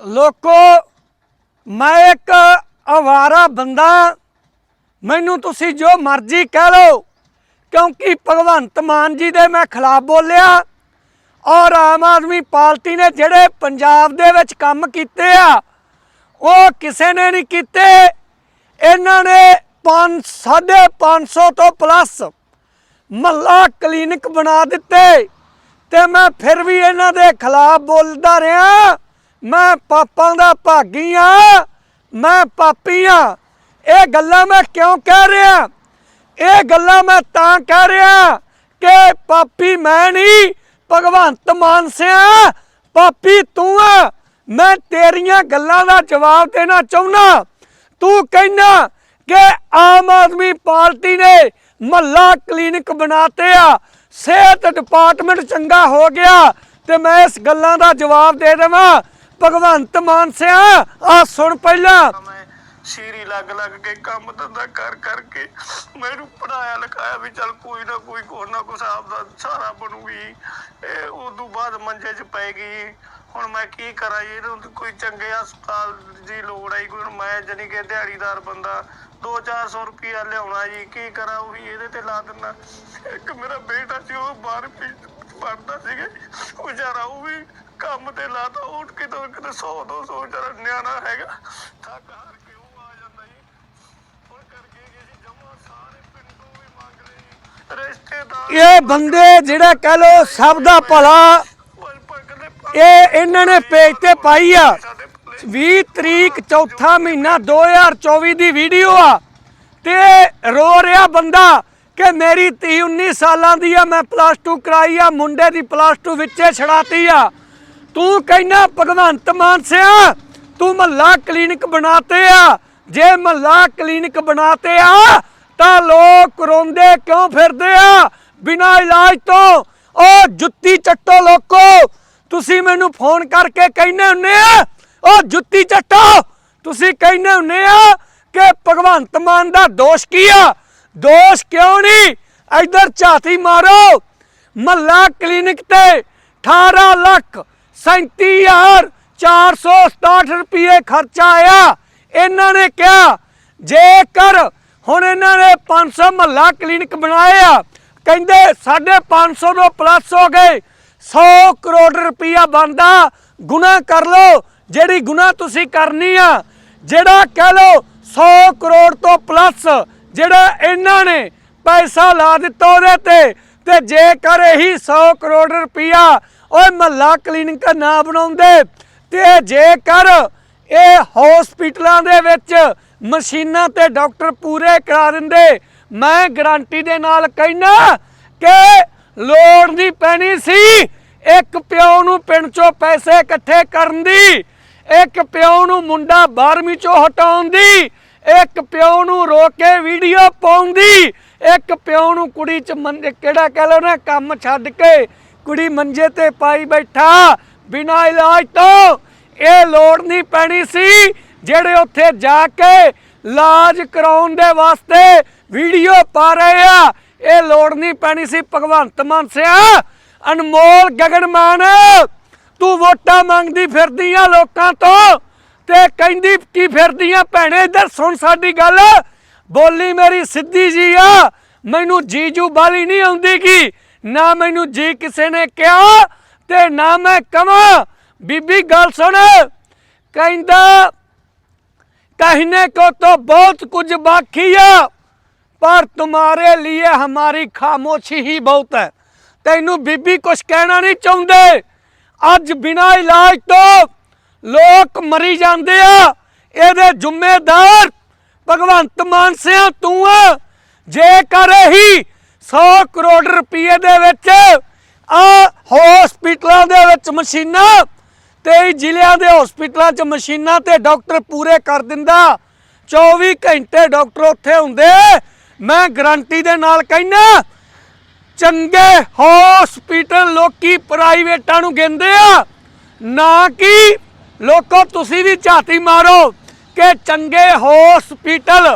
ਲੋਕੋ, ਮੈਂ ਇੱਕ ਅਵਾਰਾ ਬੰਦਾ। ਮੈਨੂੰ ਤੁਸੀਂ ਜੋ ਮਰਜ਼ੀ ਕਹਿ ਲਓ, ਕਿਉਂਕਿ ਭਗਵੰਤ ਮਾਨ ਜੀ ਦੇ ਮੈਂ ਖਿਲਾਫ ਬੋਲਿਆ ਔਰ ਆਮ ਆਦਮੀ ਪਾਰਟੀ ਨੇ ਜਿਹੜੇ ਪੰਜਾਬ ਦੇ ਵਿੱਚ ਕੰਮ ਕੀਤੇ ਆ, ਉਹ ਕਿਸੇ ਨੇ ਨਹੀਂ ਕੀਤੇ। ਇਹਨਾਂ ਨੇ 5 550 ਤੋਂ ਪਲੱਸ ਮੱਲਾ ਕਲੀਨਿਕ ਬਣਾ ਦਿੱਤੇ ਤੇ ਮੈਂ ਫਿਰ ਵੀ ਇਹਨਾਂ ਦੇ ਖਿਲਾਫ ਬੋਲਦਾ ਰਿਹਾ। ਮੈਂ ਪਾਪਾਂ ਦਾ ਭਾਗੀ ਆ, ਮੈਂ ਪਾਪੀ ਆ। ਇਹ ਗੱਲਾਂ ਮੈਂ ਕਿਉਂ ਕਹਿ ਰਿਹਾ? ਇਹ ਗੱਲਾਂ ਮੈਂ ਤਾਂ ਕਹਿ ਰਿਹਾ ਕਿ ਪਾਪੀ ਮੈਂ ਨਹੀਂ, ਭਗਵੰਤ ਮਾਨ ਸਿਆ, ਪਾਪੀ ਤੂੰ ਆ। ਮੈਂ ਤੇਰੀਆਂ ਗੱਲਾਂ ਦਾ ਜਵਾਬ ਦੇਣਾ ਚਾਹੁੰਦਾ। ਤੂੰ ਕਹਿਣਾ ਕਿ ਆਮ ਆਦਮੀ ਪਾਰਟੀ ਨੇ ਮਹੱਲਾ ਕਲੀਨਿਕ ਬਣਾਤੇ ਆ, ਸਿਹਤ ਡਿਪਾਰਟਮੈਂਟ ਚੰਗਾ ਹੋ ਗਿਆ ਤੇ ਮੈਂ ਇਸ ਗੱਲਾਂ ਦਾ ਜਵਾਬ ਦੇ ਦੇਵਾਂ। ਭਗਵੰਤ ਮਾਨ ਸਿਆ ਆ ਸੁਣ ਪਹਿਲਾਂ। ਮੈਂ ਸ਼ੀਰੀ ਲੱਗ ਲੱਗ ਕੇ ਕੰਮ ਧੰਦਾ ਕਰ ਕਰਕੇ ਮੈਨੂੰ ਪੜਾਇਆ ਲਿਖਾਇਆ ਵੀ ਚੱਲ ਕੋਈ ਨਾ ਕੋਈ ਕੋਈ ਨਾ ਕੁਛ ਆਪਦਾ ਸਾਰਾ ਬਣੂਗੀ। ਇਹ ਉਦੋਂ ਬਾਅਦ ਮੰਜੇ 'ਚ ਪੈ ਗਈ। ਹੁਣ ਮੈਂ ਕੀ ਕਰਾਂ ਜੀ, ਇਹਨੂੰ ਕੋਈ ਚੰਗੇ ਹਸਪਤਾਲ ਦੀ ਲੋੜ ਆਈ ਕੋਈ ਮੈਂ ਜਾਣੀ ਕਿ ਦਿਹਾੜੀਦਾਰ ਬੰਦਾ 2-400 ਰੁਪਇਆ ਲਿਆਉਣਾ ਜੀ ਕੀ ਕਰਾਂ ਉਹ ਵੀ ਇਹਦੇ ਤੇ ਲਾ ਦਿੰਦਾ। ਇੱਕ ਮੇਰਾ ਬੇਟਾ ਸੀ ਉਹ ਬਾਹਰ ਪੜਦਾ ਸੀਗਾ ਵਿਚਾਰਾ ਉਹ ਵੀ ਕੰਮ ਤੇ ਲਾਤਾ ਉੱਠ ਕੇ ਤਾਂ ਕਿਤੇ 100 200 ਵਿਚਾਰਾ ਨਿਆਣਾ ਹੈਗਾ। ਥੱਕ ਹਾਰ ਕੇ ਉਹ ਆ ਜਾਂਦਾ ਜੀ। ਹੁਣ ਕਰਕੇ ਗਏ ਸੀ ਜਮਾ ਸਾਰੇ ਪਿੰਡੋਂ ਵੀ ਮੰਗ ਰਹੇ ਜੀ ਰਿਸ਼ਤੇਦਾਰ ਇਹ ਬੰਦੇ ਜਿਹੜਾ ਕਹ ਲੋ ਸਭ ਦਾ ਭਲਾ ਇਹ ਇਹਨਾਂ ਨੇ ਪੇਜ ਤੇ ਪਾਈ ਆ। ਸਾਡੇ ਪੱਲੇ 20 ਤਰੀਕ ਚੌਥਾ ਮਹੀਨਾ 2024 ਦੀ ਵੀਡੀਓ ਆ। ਤੇ ਰੋ ਰਿਹਾ ਬੰਦਾ ਕਿ ਮੇਰੀ ਧੀ 19 ਸਾਲਾਂ ਦੀ ਆ ਮੈਂ ਪਲੱਸ 2 ਕਰਾਈ ਆ ਮੁੰਡੇ ਦੀ ਪਲੱਸ 2 ਵਿੱਚੇ ਛੜਾਤੀ ਆ। ਤੂੰ ਕਹਿੰਦਾ ਭਗਵੰਤ ਮਾਨ ਸਿਆ, ਤੂੰ ਮਹੱਲਾ ਕਲੀਨਿਕ ਬਣਾਤੇ ਆ। ਜੇ ਮਹੱਲਾ ਕਲੀਨਿਕ ਬਣਾਤੇ ਆ, ਤਾਂ ਲੋਕ ਰੋਂਦੇ ਕਿਉਂ ਫਿਰਦੇ ਆ? ਬਿਨਾਂ ਇਲਾਜ ਤੋਂ। ਉਹ ਜੁੱਤੀ ਚੱਟੋ ਲੋਕੋ, ਤੁਸੀਂ ਮੈਨੂੰ ਫੋਨ ਕਰਕੇ ਕਹਿੰਦੇ ਹੁੰਨੇ ਆ ਉਹ ਜੁੱਤੀ ਚੱਟੋ। ਤੁਸੀਂ ਕਹਿੰਦੇ ਹੁੰਨੇ ਆ ਕਿ ਭਗਵੰਤ ਮਾਨ ਦਾ ਦੋਸ਼ ਕੀ ਆ? ਦੋਸ਼ ਕਿਉਂ ਨਹੀਂ? ਇੱਧਰ ਝਾਤੀ ਮਾਰੋ। ਮਹੱਲਾ ਕਲੀਨਿਕ ਤੇ 18 ਲੱਖ 37467 ਰੁਪਏ ਖਰਚਾ ਆਇਆ। ਇਹਨਾਂ ਨੇ ਕਿਹਾ, ਜੇਕਰ ਹੁਣ ਇਹਨਾਂ ਨੇ 500 ਮਹੱਲਾ ਕਲੀਨਿਕ ਬਣਾਏ ਆ ਕਹਿੰਦੇ 550 ਤੋਂ ਪਲੱਸ ਹੋ ਗਏ। 100 ਕਰੋੜ ਰੁਪਇਆ ਬਣਦਾ ਗੁਨਾਹ ਕਰ ਲਓ, ਜਿਹੜੀ ਗੁਨਾਹ ਤੁਸੀਂ ਕਰਨੀ ਆ, ਜਿਹੜਾ ਕਹਿ ਲਓ 100 ਕਰੋੜ ਤੋਂ ਪਲੱਸ ਜਿਹੜਾ ਇਹਨਾਂ ਨੇ ਪੈਸਾ ਲਾ ਦਿੱਤਾ ਉਹਦੇ ਤੇ ਤੇ ਜੇਕਰ ਇਹੀ 100 ਕਰੋੜ ਰੁਪਇਆ ਓਏ ਮਹੱਲਾ ਕਲੀਨਿਕ ਨਾ ਬਣਾਉਂਦੇ, ਤੇ ਜੇਕਰ ਇਹ ਹਸਪੀਟਲਾਂ ਦੇ ਵਿੱਚ ਮਸ਼ੀਨਾਂ ਤੇ ਡਾਕਟਰ ਪੂਰੇ ਕਰਾ ਦਿੰਦੇ, ਮੈਂ ਗਾਰੰਟੀ ਦੇ ਨਾਲ ਕਹਿਣਾ ਕਿ ਲੋੜ ਨਹੀਂ ਪੈਣੀ ਸੀ। ਇੱਕ ਪਿਓ ਨੂੰ ਪਿੰਡ ਚੋਂ ਪੈਸੇ ਇਕੱਠੇ ਕਰਨ ਦੀ, ਇੱਕ ਪਿਓ ਨੂੰ ਮੁੰਡਾ 12ਵੀਂ ਚੋਂ ਹਟਾਉਣ ਦੀ, ਇੱਕ ਪਿਓ ਨੂੰ ਰੋਕ ਕੇ ਵੀਡੀਓ ਪਾਉਣ ਦੀ ਇੱਕ ਪਿਓ ਨੂੰ ਕੁੜੀ ਚ ਮੰਨ- ਕਿਹੜਾ ਕਹਿ ਲਓ ਨਾ, ਕੰਮ ਛੱਡ ਕੇ ਕੁੜੀ ਮੰਜੇ ਤੇ ਪਾਈ ਬੈਠਾ, ਬਿਨਾਂ ਇਲਾਜ ਤੋਂ। ਇਹ ਲੋੜ ਨਹੀਂ ਪੈਣੀ ਸੀ ਜਿਹੜੇ ਉੱਥੇ ਜਾ ਕੇ ਇਲਾਜ ਕਰਾਉਣ ਦੇ ਵਾਸਤੇ ਵੀਡੀਓ ਪਾ ਰਹੇ ਆ। ਇਹ ਲੋੜ ਨਹੀਂ ਪੈਣੀ ਸੀ, ਭਗਵੰਤ ਮਾਨ ਸਿਆ, ਅਨਮੋਲ ਗਗਨਮਾਨ, ਤੂੰ ਵੋਟਾਂ ਮੰਗਦੀ ਫਿਰਦੀ ਆ ਲੋਕਾਂ ਤੋਂ ਤੇ ਕਹਿੰਦੀ ਕੀ ਫਿਰਦੀ ਆ ਭੈਣੇ, ਇੱਧਰ ਸੁਣ ਸਾਡੀ ਗੱਲ। ਬੋਲੀ ਮੇਰੀ ਸਿੱਧੀ ਜੀ ਆ ਮੈਨੂੰ ਜੀਜੂ ਬਾਲੀ ਨਹੀਂ ਆਉਂਦੀ ਕੀ ਨਾ ਮੈਨੂੰ ਜੀ ਕਿਸੇ ਨੇ ਕਿਹਾ ਤੇ ਨਾ ਮੈਂ ਕਵਾਂ ਬੀਬੀ ਗੱਲ ਸੁਣ ਕਹਿੰਦਾ कहने को तो बहुत कुछ बाकी है पर तुम्हारे लिए हमारी खामोशी ही बहुत है ਤੈਨੂੰ ਬੀਬੀ ਕੁਛ ਕਹਿਣਾ ਨਹੀਂ ਚਾਹੁੰਦੇ ਅੱਜ ਬਿਨਾਂ ਇਲਾਜ ਤੋਂ ਲੋਕ ਮਰੀ ਜਾਂਦੇ ਆ ਇਹਦੇ ਜ਼ਿੰਮੇਦਾਰ ਭਗਵੰਤ ਮਾਨ ਸਿਆ ਤੂੰ ਆ। ਜੇਕਰ ਹੀ 100 ਕਰੋੜ ਰੁਪਏ ਦੇ ਵਿੱਚ ਆ ਹਸਪੀਟਲਾਂ ਦੇ ਵਿੱਚ ਮਸ਼ੀਨਾਂ 23 ਜ਼ਿਲ੍ਹਿਆਂ ਦੇ ਹਸਪੀਟਲਾਂ 'ਚ ਮਸ਼ੀਨਾਂ ਤੇ ਡਾਕਟਰ ਪੂਰੇ ਕਰ ਦਿੰਦਾ। 24 ਘੰਟੇ ਡਾਕਟਰ ਉੱਥੇ ਹੁੰਦੇ। ਮੈਂ ਗਰੰਟੀ ਦੇ ਨਾਲ ਕਹਿੰਦਾ, ਚੰਗੇ ਹਸਪੀਟਲ ਲੋਕੀ ਪ੍ਰਾਈਵੇਟਾਂ ਨੂੰ ਗਿੰਦੇ ਆ। ਨਾ ਕਿ ਲੋਕੋ ਤੁਸੀਂ ਵੀ ਝਾਤੀ ਮਾਰੋ। ਕਿ ਚੰਗੇ ਹਸਪੀਟਲ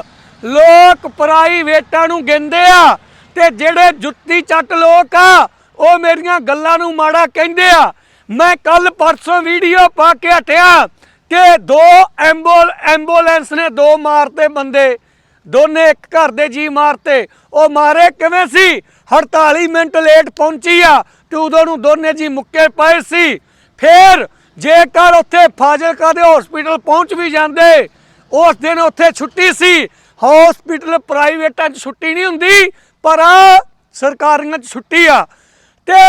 ਲੋਕ ਪ੍ਰਾਈਵੇਟਾਂ ਨੂੰ ਗਿੰਦੇ ਆ ਤੇ ਜਿਹੜੇ ਜੁੱਤੀ ਚੱਟ ਲੋਕ ਆ, ਉਹ ਮੇਰੀਆਂ ਗੱਲਾਂ ਨੂੰ ਮਾੜਾ ਕਹਿੰਦੇ ਆ। ਮੈਂ ਕੱਲ ਪਰਸੋਂ ਵੀਡੀਓ ਪਾ ਕੇ ਹਟਿਆ ਕਿ ਦੋ ਐਂਬੂਲ ਐਂਬੂਲੈਂਸ ਨੇ ਦੋ ਮਾਰਤੇ ਬੰਦੇ। ਦੋਨੇ ਇੱਕ ਘਰ ਦੇ ਜੀ ਮਾਰਤੇ। ਉਹ ਮਾਰੇ ਕਿਵੇਂ ਸੀ? 48 ਮਿੰਟ ਲੇਟ ਪਹੁੰਚੀ ਆ ਤੇ ਉਦੋਂ ਨੂੰ ਦੋਨੇ ਜੀ ਮੁੱਕੇ ਪਏ ਸੀ। ਫੇਰ ਜੇਕਰ ਉੱਥੇ ਫਾਜ਼ਿਲਕਾ ਦੇ ਹਸਪੀਟਲ ਪਹੁੰਚ ਵੀ ਜਾਂਦੇ, ਉਸ ਦਿਨ ਉੱਥੇ ਛੁੱਟੀ ਸੀ। ਹਸਪੀਟਲ ਪ੍ਰਾਈਵੇਟਾਂ 'ਚ ਛੁੱਟੀ ਨਹੀਂ ਹੁੰਦੀ, ਪਰ ਆਹ ਸਰਕਾਰੀਆਂ 'ਚ ਛੁੱਟੀ ਆ। ਤੇ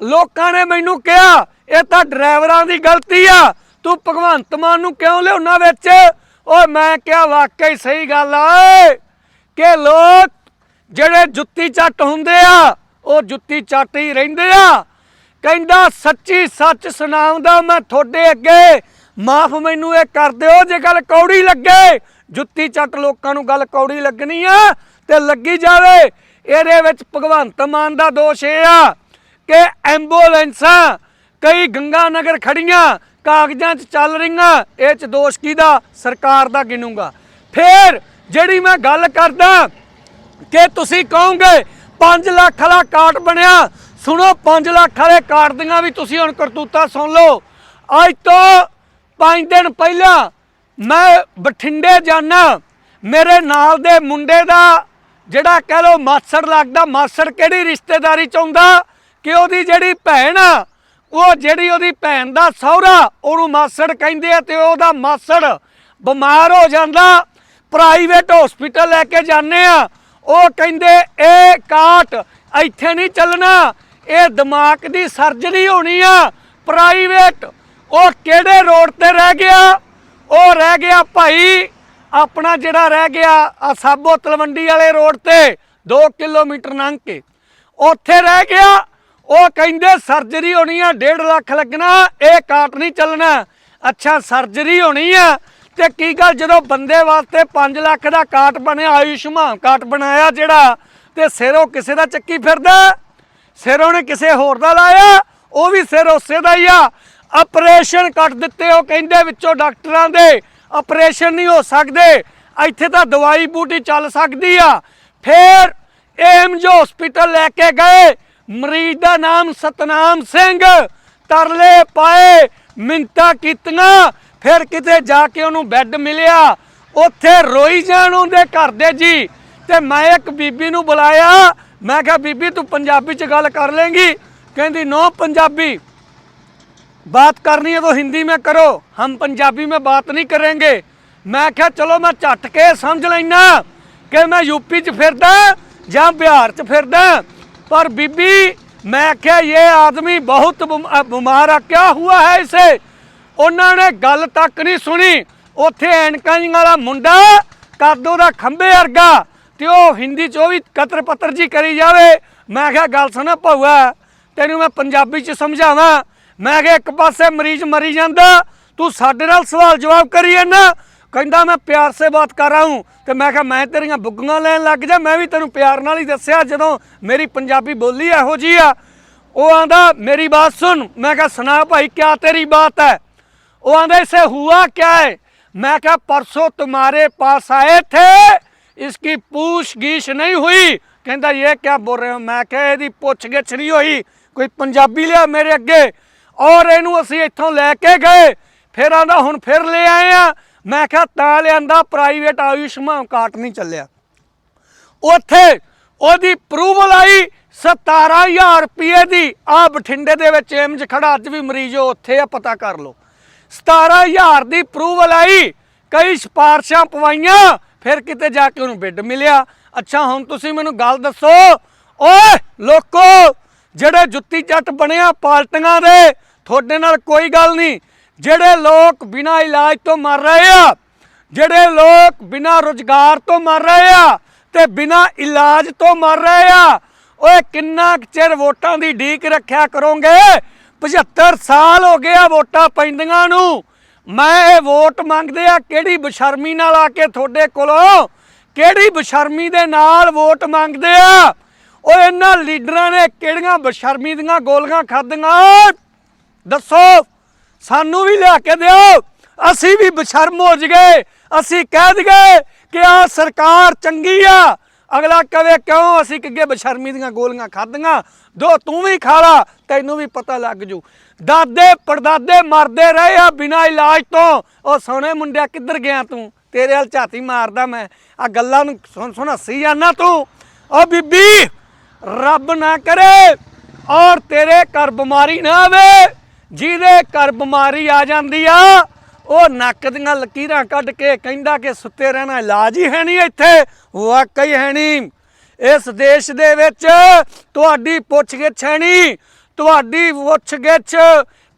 ਲੋਕਾਂ ਨੇ ਮੈਨੂੰ ਕਿਹਾ, ਇਹ ਤਾਂ ਡਰਾਈਵਰਾਂ ਦੀ ਗਲਤੀ ਆ, ਤੂੰ ਭਗਵੰਤ ਮਾਨ ਨੂੰ ਕਿਉਂ ਲਿਆਉਣਾ ਵਿੱਚ? ਓਏ, ਮੈਂ ਕਿਹਾ ਵਾਕਈ ਸਹੀ ਗੱਲ ਆ ਕਿ ਲੋਕ ਜਿਹੜੇ ਜੁੱਤੀ ਚੱਟ ਹੁੰਦੇ ਆ, ਉਹ ਜੁੱਤੀ ਚੱਟ ਹੀ ਰਹਿੰਦੇ ਆ। ਕਹਿੰਦਾ, ਸੱਚੀ ਸੱਚ ਸੁਣਾਉਂਦਾ ਮੈਂ ਤੁਹਾਡੇ ਅੱਗੇ। ਮਾਫ ਮੈਨੂੰ ਇਹ ਕਰ ਦਿਓ ਜੇ ਗੱਲ ਕੌੜੀ ਲੱਗੇ। ਜੁੱਤੀ ਚੱਟ ਲੋਕਾਂ ਨੂੰ ਗੱਲ ਕੌੜੀ ਲੱਗਣੀ ਆ ਤੇ ਲੱਗੀ ਜਾਵੇ। ਇਹਦੇ ਵਿੱਚ ਭਗਵੰਤ ਮਾਨ ਦਾ ਦੋਸ਼ ਇਹ ਆ ਕਿ ਐਂਬੂਲੈਂਸਾਂ ਕਈ ਗੰਗਾ ਨਗਰ ਖੜੀਆਂ ਕਾਗਜ਼ਾਂ 'ਚ ਚੱਲ ਰਹੀਆਂ। ਇਹ 'ਚ ਦੋਸ਼ ਕਿਹਦਾ? ਸਰਕਾਰ ਦਾ ਗਿਣੂਗਾ। ਫੇਰ ਜਿਹੜੀ ਮੈਂ ਗੱਲ ਕਰਦਾ ਕਿ ਤੁਸੀਂ ਕਹੋਗੇ 5 ਲੱਖ ਵਾਲਾ ਕਾਰਡ ਬਣਿਆ ਸੁਣੋ 5 ਲੱਖ ਵਾਲੇ ਕਾਰਡ ਦੀਆਂ ਵੀ ਤੁਸੀਂ ਹੁਣ ਕਰਤੂਤਾ ਸੁਣ ਲਓ। ਅੱਜ ਤੋਂ 5 ਦਿਨ ਪਹਿਲਾਂ ਮੈਂ ਬਠਿੰਡੇ ਜਾਣਾ ਮੇਰੇ ਨਾਲ ਦੇ ਮੁੰਡੇ ਦਾ ਜਿਹੜਾ ਕਹਿ ਲੋ ਮਾਸੜ ਲੱਗਦਾ, ਮਾਸੜ ਕਿਹੜੀ ਰਿਸ਼ਤੇਦਾਰੀ ਚ ਆਉਂਦਾ, ਕਿ ਉਹਦੀ ਜਿਹੜੀ ਭੈਣ ਆ, ਉਹ ਜਿਹੜੀ ਉਹਦੀ ਭੈਣ ਦਾ ਸਹੁਰਾ, ਉਹਨੂੰ ਮਾਸੜ ਕਹਿੰਦੇ ਆ ਤੇ ਉਹਦਾ ਮਾਸੜ ਬਿਮਾਰ ਹੋ ਜਾਂਦਾ। ਪ੍ਰਾਈਵੇਟ ਹਸਪੀਟਲ ਲੈ ਕੇ ਜਾਂਦੇ ਆ। ਉਹ ਕਹਿੰਦੇ, ਇਹ ਕਾਟ ਇੱਥੇ ਨਹੀਂ ਚੱਲਣਾ। ਇਹ ਦਿਮਾਗ ਦੀ ਸਰਜਰੀ ਹੋਣੀ ਆ ਪ੍ਰਾਈਵੇਟ ਉਹ ਕਿਹੜੇ ਰੋਡ ਤੇ ਰਹਿ ਗਿਆ? ਉਹ ਰਹਿ ਗਿਆ ਭਾਈ, ਆਪਣਾ ਜਿਹੜਾ ਰਹਿ ਗਿਆ ਆ ਸਾਬੋ ਤਲਵੰਡੀ ਵਾਲੇ ਰੋਡ ਤੇ 2 ਕਿਲੋਮੀਟਰ ਲੰਘ ਕੇ। ਉੱਥੇ ਰਹਿ ਗਿਆ, ਉਹ ਕਹਿੰਦੇ ਸਰਜਰੀ ਹੋਣੀ ਆ 1.5 ਲੱਖ ਲੱਗਣਾ, ਇਹ ਕਾਟ ਨਹੀਂ ਚੱਲਣਾ। ਅੱਛਾ, ਸਰਜਰੀ ਹੋਣੀ ਆ, ਤੇ ਕੀ ਗੱਲ ਜਦੋਂ ਬੰਦੇ ਵਾਸਤੇ 5 ਲੱਖ ਦਾ ਕਾਟ ਬਣਿਆ, ਆਯੁਸ਼ਮਾਨ ਕਾਟ ਬਣਾਇਆ ਜਿਹੜਾ, ਤੇ ਸਿਰੋਂ ਕਿਸੇ ਦਾ ਚੱਕੀ ਫਿਰਦਾ? ਸਿਰ ਉਹਨੇ ਕਿਸੇ ਹੋਰ ਦਾ ਲਾਇਆ, ਉਹ ਵੀ ਸਿਰ ਉਸੇ ਦਾ ਹੀ ਆ। ਆਪਰੇਸ਼ਨ ਕੱਟ ਦਿੱਤੇ, ਉਹ ਕਹਿੰਦੇ ਵਿੱਚੋਂ ਡਾਕਟਰਾਂ ਦੇ। ਆਪਰੇਸ਼ਨ ਨਹੀਂ ਹੋ ਸਕਦੇ, ਇੱਥੇ ਤਾਂ ਦਵਾਈ ਬੂਟੀ ਚੱਲ ਸਕਦੀ ਆ। ਫੇਰ ਏਮਜ ਹਸਪੀਟਲ ਲੈ ਕੇ ਗਏ, ਮਰੀਜ਼ ਦਾ ਨਾਮ ਸਤਨਾਮ ਸਿੰਘ। ਤਰਲੇ ਪਾਏ ਮਿੰਤਾ ਕੀਤੀਆਂ, ਫਿਰ ਕਿਤੇ ਜਾ ਕੇ ਉਹਨੂੰ ਬੈੱਡ ਮਿਲਿਆ। ਉੱਥੇ ਰੋਈ ਜਾਣ ਉਹਦੇ ਘਰ ਦੇ ਜੀ, ਤੇ ਮੈਂ ਇੱਕ ਬੀਬੀ ਨੂੰ ਬੁਲਾਇਆ ਮੈਂ ਕਿਹਾ ਬੀਬੀ ਤੂੰ ਪੰਜਾਬੀ ਚ ਗੱਲ ਕਰ ਲੇਂਗੀ ਕਹਿੰਦੀ ਨੋ ਪੰਜਾਬੀ बात करनी है तो हिंदी में करो हम पंजाबी में बात नहीं करेंगे मैं क्या चलो मैं झट के समझ लेना कि मैं यूपी च फिरदा ਜਾਂ ਬਿਹਾਰ ਚ ਫਿਰਦਾ ਪਰ ਬੀਬੀ ਮੈਂ ਕਿਹਾ ਇਹ ਆਦਮੀ ਬਹੁਤ ਬਿਮ- ਅ, ਬਿਮਾਰ ਆ ਕਿਆ ਹੁਆ ਹੈ ਇਸੇ ਉਹਨਾਂ ਨੇ ਗੱਲ ਤੱਕ ਨਹੀਂ ਸੁਣੀ ਉੱਥੇ ਐਨਕਾਂ ਜਿਹੀਆਂ ਵਾਲਾ ਮੁੰਡਾ ਕਾਦੋ ਦਾ ਖੰਬੇ ਵਰਗਾ ਤੇ ਉਹ ਹਿੰਦੀ ਚ ਉਹ ਵੀ ਕਤਰ ਪੱਤਰ ਜੀ ਕਰੀ ਜਾਵੇ। ਮੈਂ ਕਿਹਾ, ਗੱਲ ਸੁਣਾ ਭਾਊਆ, ਤੈਨੂੰ ਮੈਂ ਪੰਜਾਬੀ ਚ ਸਮਝਾਵਾਂ। ਮੈਂ ਕਿਹਾ, ਇੱਕ ਪਾਸੇ ਮਰੀਜ਼ ਮਰੀ ਜਾਂਦਾ, ਤੂੰ ਸਾਡੇ ਨਾਲ ਸਵਾਲ ਜਵਾਬ ਕਰੀ ਜਾਂਦਾ ਕਹਿੰਦਾ, ਮੈਂ ਪਿਆਰ ਸੇ ਬਾਤ ਕਰ ਰਹਾ ਹੂੰ। ਤੇ ਮੈਂ ਕਿਹਾ, ਮੈਂ ਤੇਰੀਆਂ ਬੁੱਗੀਆਂ ਲੈਣ ਲੱਗ ਜਾ, ਮੈਂ ਵੀ ਤੈਨੂੰ ਪਿਆਰ ਨਾਲ ਹੀ ਦੱਸਿਆ, ਜਦੋਂ ਮੇਰੀ ਪੰਜਾਬੀ ਬੋਲੀ ਇਹੋ ਜੀ ਆ। ਉਹ ਆਂਦਾ, ਮੇਰੀ ਬਾਤ ਸੁਣ। ਮੈਂ ਕਿਹਾ, ਸੁਣਾ ਭਾਈ, ਕਿਆ ਤੇਰੀ ਬਾਤ ਹੈ? ਉਹ ਆਂਦਾ, ਇਸੇ ਹੂਆ ਕਿਆ ਹੈ? ਮੈਂ ਕਿਹਾ, ਪਰਸੋਂ ਤੁਹਾਰੇ ਪਾਸ ਆਏ ਥੇ इसकी पूछ गीछ नहीं हुई कहता ये क्या बोल रहे हो मैं क्या ਇਹਦੀ ਪੁੱਛ ਗਿੱਛ ਨਹੀਂ ਹੋਈ ਕੋਈ ਪੰਜਾਬੀ ਲਿਆ ਮੇਰੇ ਅੱਗੇ ਔਰ ਇਹਨੂੰ ਅਸੀਂ ਇੱਥੋਂ ਲੈ ਕੇ ਗਏ ਫਿਰ ਆਂਦਾ ਹੁਣ ਫਿਰ ਲੈ ਆਏ ਆ ਮੈਂ ਕਿਹਾ ਤਾਂ ਲਿਆਂਦਾ ਪ੍ਰਾਈਵੇਟ ਆਯੁਸ਼ਮਾਨ ਕਾਰਟ ਨਹੀਂ ਚੱਲਿਆ ਉੱਥੇ ਉਹਦੀ ਅਪਰੂਵਲ ਆਈ 17000 ਰੁਪਏ ਦੀ ਆ ਬਠਿੰਡੇ ਦੇ ਵਿੱਚ ਏਮਜ ਖੜਾ ਅੱਜ ਵੀ ਮਰੀਜ਼ ਉਹ ਉੱਥੇ ਆ ਪਤਾ ਕਰ ਲਓ 17000 ਦੀ ਅਪਰੂਵਲ ਆਈ ਕਈ ਸਿਫਾਰਸ਼ਾਂ ਪਵਾਈਆਂ ਫਿਰ ਕਿਤੇ ਜਾ ਕੇ ਉਹਨੂੰ ਬਿੱਡ ਮਿਲਿਆ। ਅੱਛਾ, ਹੁਣ ਤੁਸੀਂ ਮੈਨੂੰ ਗੱਲ ਦੱਸੋ। ਓਏ, ਲੋਕੋ, ਜਿਹੜੇ ਜੁੱਤੀ ਚੱਟ ਬਣਿਆ ਪਾਲਟੀਆਂ ਦੇ, ਤੁਹਾਡੇ ਨਾਲ ਕੋਈ ਗੱਲ ਨਹੀਂ। ਜਿਹੜੇ ਲੋਕ ਬਿਨਾਂ ਇਲਾਜ ਤੋਂ ਮਰ ਰਹੇ ਆ, ਜਿਹੜੇ ਲੋਕ ਬਿਨਾਂ ਰੁਜ਼ਗਾਰ ਤੋਂ ਮਰ ਰਹੇ ਆ ਤੇ ਬਿਨਾਂ ਇਲਾਜ ਤੋਂ ਮਰ ਰਹੇ ਆ, ਓਏ, ਕਿੰਨਾ ਕੁ ਚਿਰ ਵੋਟਾਂ ਦੀ ਢੀਕ ਰੱਖਿਆ ਕਰੋਗੇ? 75 ਸਾਲ ਹੋ ਗਏ ਆ ਵੋਟਾਂ ਪੈਂਦੀਆਂ ਨੂੰ। ਮੈਂ ਇਹ ਵੋਟ ਮੰਗਦੇ ਆ, ਕਿਹੜੀ ਬਸ਼ਰਮੀ ਨਾਲ ਆ ਕੇ ਤੁਹਾਡੇ ਕੋਲੋਂ? ਕਿਹੜੀ ਬਸ਼ਰਮੀ ਦੇ ਨਾਲ ਵੋਟ ਮੰਗਦੇ ਆ? ਉਹ ਇਹਨਾਂ ਲੀਡਰਾਂ ਨੇ ਕਿਹੜੀਆਂ ਬਸ਼ਰਮੀ ਦੀਆਂ ਗੋਲੀਆਂ ਖਾਧੀਆਂ? ਦੱਸੋ, ਸਾਨੂੰ ਵੀ ਲਿਆ ਕੇ ਦਿਓ। ਅਸੀਂ ਵੀ ਬਸ਼ਰਮ ਹੋ ਜਗੇ ਅਸੀਂ ਕਹਿ ਦਈਏ ਕਿ ਆ ਸਰਕਾਰ ਚੰਗੀ ਆ ਅਗਲਾ ਕਵੇ ਕਿਉਂ ਅਸੀਂ ਕਿੱਗੇ ਬਸ਼ਰਮੀ ਦੀਆਂ ਗੋਲੀਆਂ ਖਾਧੀਆਂ? ਦੋ, ਤੂੰ ਵੀ ਖਾ ਲਾ, ਤੈਨੂੰ ਵੀ ਪਤਾ ਲੱਗ ਜੂ। ਦਾਦੇ, ਪੜਦਾਦੇ ਮਰਦੇ ਰਹੇ ਆ ਬਿਨਾਂ ਇਲਾਜ ਤੋਂ। ਉਹ ਸੋਹਣੇ ਮੁੰਡਿਆ ਕਿੱਧਰ ਗਿਆ ਤੂੰ? ਤੇਰੇ ਹਾਲ ਝਾਤੀ ਮਾਰਦਾ ਮੈਂ। ਆ ਗੱਲਾਂ ਨੂੰ ਸੁਣ ਸੁਣ ਹੱਸੀ ਜਾਂਦਾ ਤੂੰ। ਓ ਬੀਬੀ, ਰੱਬ ਨਾ ਕਰੇ ਔਰ ਤੇਰੇ ਘਰ ਬਿਮਾਰੀ ਨਾ ਆਵੇ। ਜਿਹਦੇ ਘਰ ਬਿਮਾਰੀ ਆ ਜਾਂਦੀ ਆ ਉਹ ਨੱਕ ਦੀਆਂ ਲਕੀਰਾਂ ਕੱਢ ਕੇ ਕਹਿੰਦਾ ਕਿ ਸੁੱਤੇ ਰਹਿਣਾ ਇਲਾਜ ਹੀ ਹੈ ਨਹੀਂ ਇੱਥੇ। ਵਾਕਈ ਹੈ ਨਹੀਂ। ਇਸ ਦੇਸ਼ ਦੇ ਵਿੱਚ ਤੁਹਾਡੀ ਪੁੱਛਗਿੱਛ ਹੈ ਨਹੀਂ। ਤੁਹਾਡੀ ਪੁੱਛਗਿੱਛ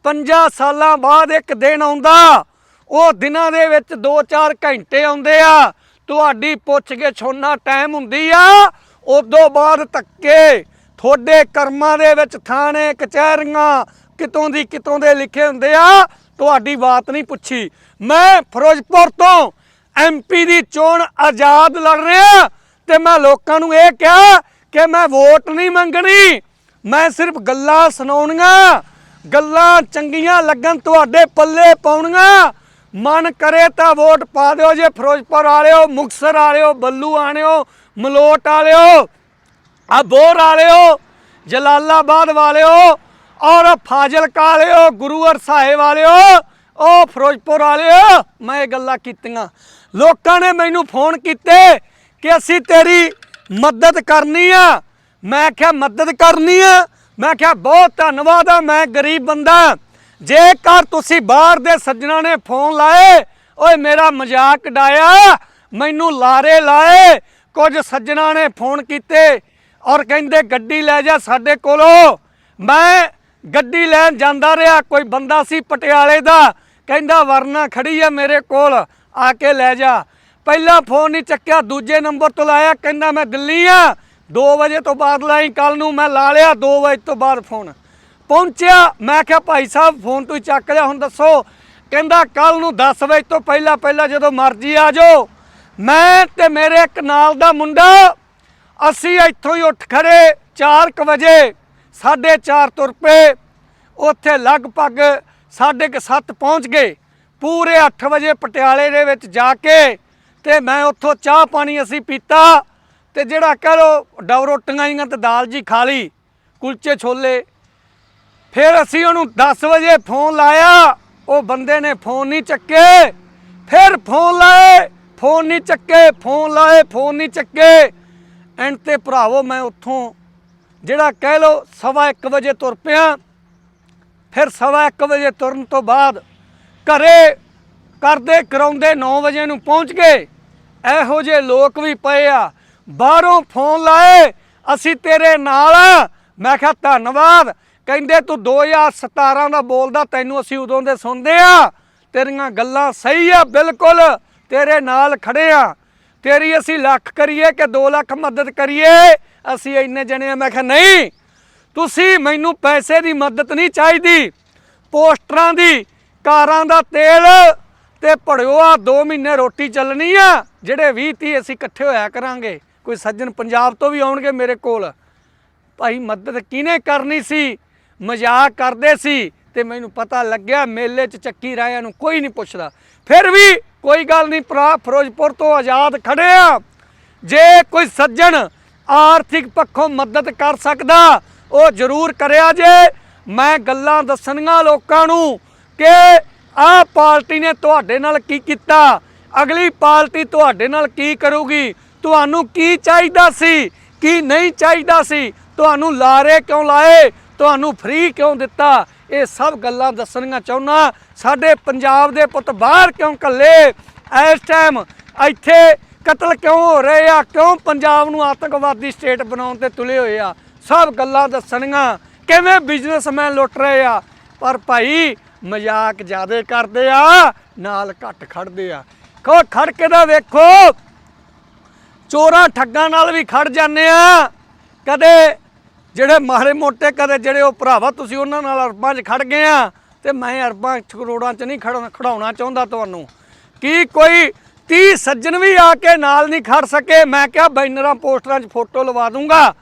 50 ਸਾਲਾਂ ਬਾਅਦ ਇੱਕ ਦਿਨ ਆਉਂਦਾ। ਉਹ ਦਿਨਾਂ ਦੇ ਵਿੱਚ 2-4 ਘੰਟੇ ਆਉਂਦੇ ਆ। ਤੁਹਾਡੀ ਪੁੱਛਗਿੱਛ ਉਹਨਾਂ ਟਾਈਮ ਹੁੰਦੀ ਆ। ਉਦੋਂ ਬਾਅਦ ਧੱਕੇ। ਤੁਹਾਡੇ ਕਰਮਾਂ ਦੇ ਵਿੱਚ ਥਾਣੇ, ਕਚਹਿਰੀਆਂ ਕਿਤੋਂ ਦੀ ਕਿਤੋਂ ਦੇ ਲਿਖੇ ਹੁੰਦੇ ਆ। ਤੁਹਾਡੀ ਬਾਤ ਨਹੀਂ ਪੁੱਛੀ। ਮੈਂ ਫਿਰੋਜ਼ਪੁਰ ਤੋਂ ਐਮਪੀ ਦੀ ਚੋਣ ਆਜ਼ਾਦ ਲੜ ਰਿਹਾ ਤੇ ਮੈਂ ਲੋਕਾਂ ਨੂੰ ਇਹ ਕਿਹਾ ਕਿ ਮੈਂ ਵੋਟ ਨਹੀਂ ਮੰਗਣੀ। ਮੈਂ ਸਿਰਫ ਗੱਲਾਂ ਸੁਣਾਉਣੀਆਂ, ਗੱਲਾਂ ਚੰਗੀਆਂ ਲੱਗਣ ਤੁਹਾਡੇ ਪੱਲੇ ਪਾਉਣੀਆਂ। ਮਨ ਕਰੇ ਤਾਂ ਵੋਟ ਪਾ ਦਿਓ ਜੇ ਫਿਰੋਜ਼ਪੁਰ ਵਾਲਿਓ ਮੁਕਸਰ ਵਾਲਿਓ, ਬੱਲੂ ਆਣਿਓ, ਮਲੋਟ ਵਾਲਿਓ ਆ ਬੋਰ ਵਾਲਿਓ, ਜਲਾਲਾਬਾਦ ਵਾਲਿਓ ਔਰ ਫਾਜ਼ਿਲਕਾ ਵਾਲਿਓ ਗੁਰੂਵਰ ਸਾਹਿਬ ਵਾਲਿਓ ਉਹ ਫਿਰੋਜ਼ਪੁਰ ਵਾਲਿਓ, ਮੈਂ ਇਹ ਗੱਲਾਂ ਕੀਤੀਆਂ। ਲੋਕਾਂ ਨੇ ਮੈਨੂੰ ਫੋਨ ਕੀਤੇ ਕਿ ਅਸੀਂ ਤੇਰੀ ਮਦਦ ਕਰਨੀ ਆ। ਮੈਂ ਕਿਹਾ, ਮਦਦ ਕਰਨੀ ਆ? ਮੈਂ ਕਿਹਾ, ਬਹੁਤ ਧੰਨਵਾਦ ਆ, ਮੈਂ ਗਰੀਬ ਬੰਦਾ। ਜੇਕਰ ਤੁਸੀਂ ਬਾਹਰ ਦੇ ਸੱਜਣਾ ਨੇ ਫੋਨ ਲਾਏ, ਓਏ ਮੇਰਾ ਮਜ਼ਾਕ ਡਾਇਆ ਮੈਨੂੰ ਲਾਰੇ ਲਾਏ, ਕੁਝ ਸੱਜਣਾ ਨੇ ਫੋਨ ਕੀਤੇ ਔਰ ਕਹਿੰਦੇ, ਗੱਡੀ ਲੈ ਜਾ ਸਾਡੇ ਕੋਲੋਂ। ਮੈਂ ਗੱਡੀ ਲੈਣ ਜਾਂਦਾ ਰਿਹਾ, ਕੋਈ ਬੰਦਾ ਸੀ ਪਟਿਆਲੇ ਦਾ। ਕਹਿੰਦਾ, ਵਰਨਾ ਖੜੀ ਆ ਮੇਰੇ ਕੋਲ, ਆ ਕੇ ਲੈ ਜਾ। ਪਹਿਲਾ ਫੋਨ ਨਹੀਂ ਚੱਕਿਆ, ਦੂਜੇ ਨੰਬਰ ਤੋਂ ਲਾਇਆ, ਕਹਿੰਦਾ, ਮੈਂ ਦਿੱਲੀ ਆ। 2 ਵਜੇ ਤੋਂ ਬਾਅਦ ਲਾਈ ਕੱਲ ਨੂੰ ਮੈਂ ਲਾ ਲਿਆ 2 ਵਜੇ ਤੋਂ ਬਾਅਦ ਫੋਨ। ਪਹੁੰਚਿਆ, ਮੈਂ ਕਿਹਾ, ਭਾਈ ਸਾਹਿਬ, ਫੋਨ ਤੁਸੀਂ ਚੱਕ ਲਿਆ, ਹੁਣ ਦੱਸੋ। ਕਹਿੰਦਾ ਕੱਲ ਨੂੰ 10 ਵਜੇ ਤੋਂ ਪਹਿਲਾਂ ਪਹਿਲਾਂ ਜਦੋਂ ਮਰਜ਼ੀ ਆ ਜਾਓ। ਮੈਂ ਤੇ ਮੇਰੇ ਇੱਕ ਨਾਲ ਦਾ ਮੁੰਡਾ, ਅਸੀਂ ਇੱਥੋਂ ਹੀ ਉੱਠ ਖੜੇ 4:00 ਵਜੇ। 4:30 ਤੁਰ ਪਏ। ਉੱਥੇ ਲਗਭਗ 7:30 ਪਹੁੰਚ ਗਏ। ਪੂਰੇ 8 ਵਜੇ ਪਟਿਆਲੇ ਦੇ ਵਿੱਚ ਜਾ ਕੇ ਤੇ ਮੈਂ ਉੱਥੋਂ ਚਾਹ ਪਾਣੀ ਅਸੀਂ ਪੀਤਾ ਤੇ ਜਿਹੜਾ ਕਹ ਲੋ ਡਵ ਰੋਟੀਆਂ ਆਈਆਂ ਤੇ ਦਾਲ ਜੀ ਖਾ ਲਈ, ਕੁਲਚੇ ਛੋਲੇ। ਫਿਰ ਅਸੀਂ ਉਹਨੂੰ 10 ਵਜੇ ਫੋਨ ਲਾਇਆ, ਉਹ ਬੰਦੇ ਨੇ ਫੋਨ ਨਹੀਂ ਚੱਕੇ। ਫਿਰ ਫੋਨ ਲਾਏ, ਫੋਨ ਨਹੀਂ ਚੱਕੇ, ਫੋਨ ਲਾਏ, ਫੋਨ ਨਹੀਂ ਚੱਕੇ। ਐਂਡ ਤੇ ਭਰਾਵੋ ਮੈਂ ਉੱਥੋਂ ਜਿਹੜਾ ਕਹਿ ਲੋ ਸਵਾ 1 ਵਜੇ ਤੁਰ ਪਿਆ, ਫਿਰ ਸਵਾ 1 ਵਜੇ ਤੁਰਨ ਤੋਂ ਬਾਅਦ ਘਰੇ ਕਰਦੇ ਕਰਾਉਂਦੇ 9 ਵਜੇ ਨੂੰ ਪਹੁੰਚ ਗਏ। ਇਹੋ ਜਿਹੇ ਲੋਕ ਵੀ ਪਏ ਆ। ਬਾਹਰੋਂ ਫੋਨ ਲਾਏ, ਅਸੀਂ ਤੇਰੇ ਨਾਲ ਮੈਂ ਕਿਹਾ, ਧੰਨਵਾਦ। ਕਹਿੰਦੇ, ਤੂੰ 2017 ਦਾ ਬੋਲਦਾ, ਤੈਨੂੰ ਅਸੀਂ ਉਦੋਂ ਦੇ ਸੁਣਦੇ ਆ। ਤੇਰੀਆਂ ਗੱਲਾਂ ਸਹੀ ਆ, ਬਿਲਕੁਲ। ਤੇਰੇ ਨਾਲ ਖੜੇ ਆ। ਤੇਰੀ ਅਸੀਂ ਲੱਖ ਕਰੀਏ ਕਿ 2 ਲੱਖ ਮਦਦ ਕਰੀਏ? ਅਸੀਂ ਇੰਨੇ ਜਣੇ ਆ, ਮੈਂ ਕਿਹਾ, ਨਹੀਂ, ਤੁਸੀਂ ਮੈਨੂੰ ਪੈਸੇ ਦੀ ਮਦਦ ਨਹੀਂ ਚਾਹੀਦੀ। ਪੋਸਟਰਾਂ ਦੀ, ਕਾਰਾਂ ਦਾ ਤੇਲ ਤੇ ਭੜਿਓ ਆ 2 ਮਹੀਨੇ ਰੋਟੀ ਚੱਲਣੀ ਆ, ਜਿਹੜੇ 20 30 ਅਸੀਂ ਇਕੱਠੇ ਹੋਇਆ ਕਰਾਂਗੇ। ਕੋਈ ਸੱਜਣ ਪੰਜਾਬ ਤੋਂ ਵੀ ਆਉਣਗੇ ਮੇਰੇ ਕੋਲ। ਭਾਈ, ਮਦਦ ਕਿਹਨੇ ਕਰਨੀ ਸੀ? ਮਜ਼ਾਕ ਕਰਦੇ ਸੀ ਤੇ ਮੈਨੂੰ ਪਤਾ ਲੱਗਿਆ ਮੇਲੇ 'ਚ ਚੱਕੀ ਰਾਇਆਂ ਨੂੰ ਕੋਈ ਨਹੀਂ ਪੁੱਛਦਾ। ਫਿਰ ਵੀ ਕੋਈ ਗੱਲ ਨਹੀਂ, ਭਰਾ, ਫਿਰੋਜ਼ਪੁਰ ਤੋਂ ਆਜ਼ਾਦ ਖੜੇ ਆ। ਜੇ ਕੋਈ ਸੱਜਣ ਆਰਥਿਕ ਪੱਖੋਂ ਮਦਦ ਕਰ ਸਕਦਾ, ਉਹ ਜ਼ਰੂਰ ਕਰਿਆ ਜੇ। ਮੈਂ ਗੱਲਾਂ ਦੱਸਣੀਆਂ ਲੋਕਾਂ ਨੂੰ ਕਿ ਆਹ ਪਾਰਟੀ ਨੇ ਤੁਹਾਡੇ ਨਾਲ ਕੀ ਕੀਤਾ, ਅਗਲੀ ਪਾਰਟੀ ਤੁਹਾਡੇ ਨਾਲ ਕੀ ਕਰੂਗੀ, ਤੁਹਾਨੂੰ ਕੀ ਚਾਹੀਦਾ ਸੀ, ਕੀ ਨਹੀਂ ਚਾਹੀਦਾ ਸੀ, ਤੁਹਾਨੂੰ ਲਾਰੇ ਕਿਉਂ ਲਾਏ, ਤੁਹਾਨੂੰ ਫ੍ਰੀ ਕਿਉਂ ਦਿੱਤਾ, ਇਹ ਸਭ ਗੱਲਾਂ ਦੱਸਣੀਆਂ ਚਾਹੁੰਦਾ ਸਾਡੇ ਪੰਜਾਬ ਦੇ ਪੁੱਤ ਬਾਹਰ ਕਿਉਂ ਕੱਲੇ? ਇਸ ਟਾਈਮ ਇੱਥੇ ਕਤਲ ਕਿਉਂ ਹੋ ਰਹੇ ਆ? ਕਿਉਂ ਪੰਜਾਬ ਨੂੰ ਆਤੰਕਵਾਦੀ ਸਟੇਟ ਬਣਾਉਣ ਤੇ ਤੁਲੇ ਹੋਏ ਆ? ਸਭ ਗੱਲਾਂ ਦੱਸਣੀਆਂ। ਕਿਵੇਂ ਬਿਜ਼ਨਸਮੈਨ ਲੁੱਟ ਰਹੇ ਆ? ਪਰ ਭਾਈ, ਮਜ਼ਾਕ ਜ਼ਿਆਦੇ ਕਰਦੇ ਆ, ਨਾਲ ਘੱਟ ਖੜਦੇ ਆ। ਖੋ ਖੜ ਕੇ ਦਾ ਵੇਖੋ। ਚੋਰਾਂ ਠੱਗਾਂ ਨਾਲ ਵੀ ਖੜ ਜਾਂਦੇ ਆ। ਕਦੇ ਜਿਹੜੇ ਮਾਰੇ ਮੋਟੇ, ਕਦੇ ਜਿਹੜੇ ਉਹ ਭਰਾਵਾ, ਤੁਸੀਂ ਉਹਨਾਂ ਨਾਲ ਅਰਬਾਂ 'ਚ ਖੜ ਗਏ ਆ। ਤੇ ਮੈਂ ਅਰਬਾਂ ਕਰੋੜਾਂ 'ਚ ਨਹੀਂ ਖੜਨਾ ਖੜਾਉਣਾ ਚਾਹੁੰਦਾ ਤੁਹਾਨੂੰ। ਕੀ ਕੋਈ 30 ਸੱਜਣ ਵੀ ਆ ਕੇ ਨਾਲ ਨਹੀਂ ਖੜ ਸਕੇ। ਮੈਂ ਕਿਹਾ ਬੈਨਰਾਂ, ਪੋਸਟਰਾਂ 'ਚ ਫੋਟੋ ਲਵਾ ਦੂੰਗਾ।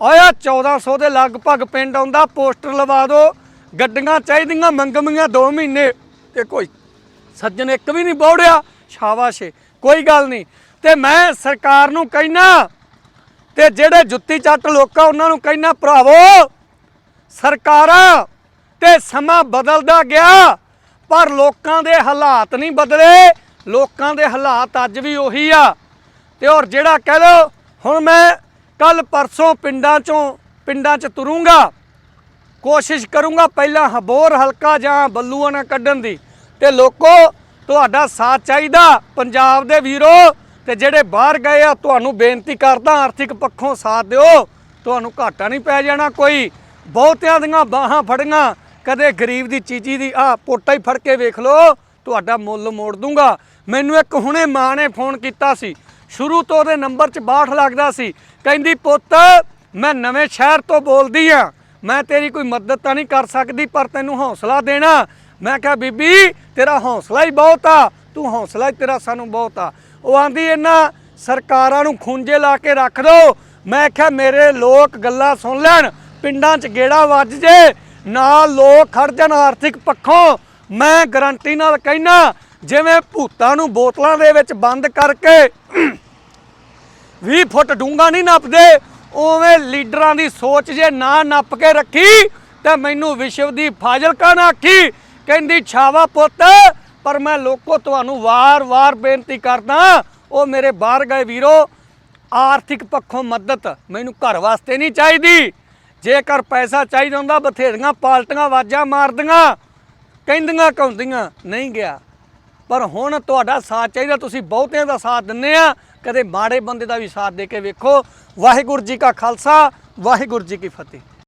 ਓਏ 1400 ਦੇ ਲਗਭਗ ਪਿੰਡ ਆਉਂਦਾ, ਪੋਸਟਰ ਲਵਾ ਦਿਓ ਗੱਡੀਆਂ ਚਾਹੀਦੀਆਂ ਮੰਗਮੀਆਂ 2 ਮਹੀਨੇ। ਤੇ ਕੋਈ ਸੱਜਣ ਇੱਕ ਵੀ ਨਹੀਂ ਬੌੜਿਆ। ਸ਼ਾਬਾਸ਼ ਕੋਈ ਗੱਲ ਨਹੀਂ। ਤੇ ਮੈਂ ਸਰਕਾਰ ਨੂੰ ਕਹਿਣਾ ਤੇ ਜਿਹੜੇ ਜੁੱਤੀ ਚੱਟ ਲੋਕਾਂ ਉਹਨਾਂ ਨੂੰ ਕਹਿਣਾ ਭਰਾਵੋ, ਸਰਕਾਰਾਂ, ਤੇ ਸਮਾਂ ਬਦਲਦਾ ਗਿਆ, ਪਰ ਲੋਕਾਂ ਦੇ ਹਾਲਾਤ ਨਹੀਂ ਬਦਲੇ। ਲੋਕਾਂ ਦੇ ਹਾਲਾਤ ਅੱਜ ਵੀ ਉਹੀ ਆ। ਤੇ ਔਰ ਜਿਹੜਾ ਕਹਿ ਲੋ ਹੁਣ ਮੈਂ ਕੱਲ ਪਰਸੋਂ ਪਿੰਡਾਂ ਚੋਂ, ਪਿੰਡਾਂ 'ਚ ਤੁਰੂੰਗਾ। ਕੋਸ਼ਿਸ਼ ਕਰੂੰਗਾ ਪਹਿਲਾਂ ਹਬੋਰ ਹਲਕਾ ਜਾਂ ਬੱਲੂਆਣਾ ਕੱਢਣ ਦੀ। ਤੇ ਲੋਕੋ, ਤੁਹਾਡਾ ਸਾਥ ਚਾਹੀਦਾ ਪੰਜਾਬ ਦੇ ਵੀਰੋ। ਤੇ ਜਿਹੜੇ ਬਾਹਰ ਗਏ ਆ, ਤੁਹਾਨੂੰ ਬੇਨਤੀ ਕਰਦਾ ਆਰਥਿਕ ਪੱਖੋਂ ਸਾਥ ਦਿਓ। ਤੁਹਾਨੂੰ ਘਾਟਾ ਨਹੀਂ ਪੈ ਜਾਣਾ ਕੋਈ। ਬਹੁਤਿਆਂ ਦੀਆਂ ਬਾਹਾਂ ਫੜੀਆਂ। ਕਦੇ ਗਰੀਬ ਦੀ ਚੀਜੀ ਦੀ ਆ ਪੋਟਾ ਹੀ ਫੜ ਕੇ ਵੇਖ ਲਓ। ਤੁਹਾਡਾ ਮੁੱਲ ਮੋੜ ਦੂੰਗਾ। ਮੈਨੂੰ ਇੱਕ ਹੁਣੇ ਮਾਂ ਨੇ ਫੋਨ ਕੀਤਾ ਸੀ। ਸ਼ੁਰੂ ਤੋਂ ਉਹਦੇ ਨੰਬਰ 'ਚ 62 ਲੱਗਦਾ ਸੀ। ਕਹਿੰਦੀ, ਪੁੱਤ, ਮੈਂ ਨਵੇਂ ਸ਼ਹਿਰ ਤੋਂ ਬੋਲਦੀ ਆ। ਮੈਂ ਤੇਰੀ ਕੋਈ ਮਦਦ ਤਾਂ ਨਹੀਂ ਕਰ ਸਕਦੀ, ਪਰ ਤੈਨੂੰ ਹੌਸਲਾ ਦੇਣਾ। ਮੈਂ ਕਿਹਾ, ਬੀਬੀ, ਤੇਰਾ ਹੌਸਲਾ ਹੀ ਬਹੁਤ ਆ। ਤੂੰ ਹੌਸਲਾ ਹੀ ਤੇਰਾ ਸਾਨੂੰ ਬਹੁਤ ਆ। ਉਹ ਆਂਦੀ ਇਹਨਾਂ ਸਰਕਾਰਾਂ ਨੂੰ ਖੁੰਝੇ ਲਾ ਕੇ ਰੱਖ ਦੋ। ਮੈਂ ਕਿਹਾ, ਮੇਰੇ ਲੋਕ ਗੱਲਾਂ ਸੁਣ ਲੈਣ। ਪਿੰਡਾਂ 'ਚ ਗੇੜਾ ਵੱਜ ਜੇ। ਨਾਲ ਲੋਕ ਖੜ ਜਾਣ ਆਰਥਿਕ ਪੱਖੋਂ। ਮੈਂ ਗਰੰਟੀ ਨਾਲ ਕਹਿਣਾ ਜਿਵੇਂ ਭੂਤਾਂ ਨੂੰ ਬੋਤਲਾਂ ਦੇ ਵਿੱਚ ਬੰਦ ਕਰਕੇ 20 ਫੁੱਟ ਡੂੰਗਾ ਨਹੀਂ ਨੱਪਦੇ, ਉਵੇਂ ਲੀਡਰਾਂ ਦੀ ਸੋਚ ਜੇ ਨਾ ਨੱਪ ਕੇ ਰੱਖੀ, ਤੇ ਮੈਨੂੰ ਵਿਸ਼ਵ ਦੀ ਫਾਜ਼ਿਲਕਾ ਨਾ ਆਖੀ, ਕਹਿੰਦੀ, ਛਾਵਾ ਪੁੱਤ, ਪਰ ਮੈਂ ਲੋਕੋ ਤੁਹਾਨੂੰ ਵਾਰ-ਵਾਰ ਬੇਨਤੀ ਕਰਦਾ, ਉਹ ਮੇਰੇ ਬਾਹਰ ਗਏ ਵੀਰੋ, ਆਰਥਿਕ ਪੱਖੋਂ ਮਦਦ ਮੈਨੂੰ ਘਰ ਵਾਸਤੇ ਨਹੀਂ ਚਾਹੀਦੀ, ਜੇਕਰ ਪੈਸਾ ਚਾਹੀਦਾ ਹੁੰਦਾ, ਬਥੇਰੀਆਂ ਪਾਲਟੀਆਂ, ਆਵਾਜ਼ਾਂ ਮਾਰਦੀਆਂ ਕਹਿੰਦੀਆਂ ਕਹੁੰਦੀਆਂ ਨਹੀਂ ਗਿਆ। ਪਰ ਹੁਣ ਤੁਹਾਡਾ ਸਾਥ ਚਾਹੀਦਾ, ਤੁਸੀਂ ਬਹੁਤਿਆਂ ਦਾ ਸਾਥ ਦਿੰਨੇ ਆ। ਕਦੇ ਮਾੜੇ ਬੰਦੇ ਦਾ ਵੀ ਸਾਥ ਦੇ ਕੇ ਵੇਖੋ। ਵਾਹਿਗੁਰੂ ਜੀ ਕਾ ਖਾਲਸਾ, ਵਾਹਿਗੁਰੂ ਜੀ ਕੀ ਫਤਿਹ।